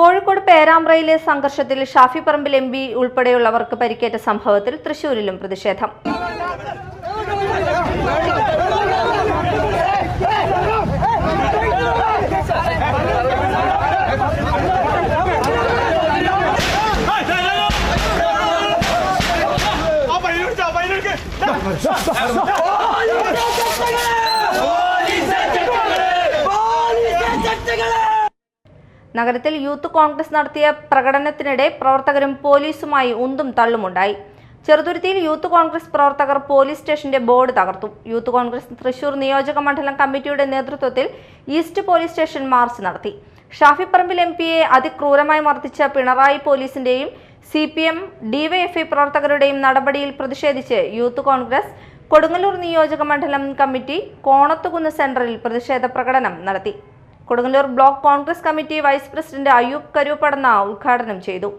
കോഴിക്കോട് പേരാമ്പ്രയിലെ സംഘർഷത്തിൽ Shafi Parambil M P ഉൾപ്പെടെയുള്ളവർക്ക് പരിക്കേറ്റ സംഭവത്തിൽ തൃശൂരിലും പ്രതിഷേധം. നഗരത്തിൽ യൂത്ത് കോൺഗ്രസ് നടത്തിയ പ്രകടനത്തിനിടെ പ്രവർത്തകരും പോലീസുമായി ഉന്തും തള്ളുമുണ്ടായി. ചെറുതുരുത്തിയിൽ യൂത്ത് കോൺഗ്രസ് പ്രവർത്തകർ പോലീസ് സ്റ്റേഷന്റെ ബോർഡ് തകർത്തു. യൂത്ത് കോൺഗ്രസ് തൃശൂർ നിയോജക മണ്ഡലം കമ്മിറ്റിയുടെ നേതൃത്വത്തിൽ ഈസ്റ്റ് പോലീസ് സ്റ്റേഷൻ മാർച്ച് നടത്തി. ഷാഫി പറമ്പിൽ എം പിയെ അതിക്രൂരമായി മർദ്ദിച്ച പിണറായി പോലീസിന്റെയും സി പി എം ഡിവൈഎഫ്ഐ പ്രവർത്തകരുടെയും നടപടിയിൽ പ്രതിഷേധിച്ച് യൂത്ത് കോൺഗ്രസ് കൊടുങ്ങല്ലൂർ നിയോജക മണ്ഡലം കമ്മിറ്റി കോണത്തുകുന്ന് സെന്ററിൽ പ്രതിഷേധ പ്രകടനം നടത്തി. Kodungallur block Congress committee vice president Ayyub Karooppadanna ഉദ്ഘാടനം ചെയ്തു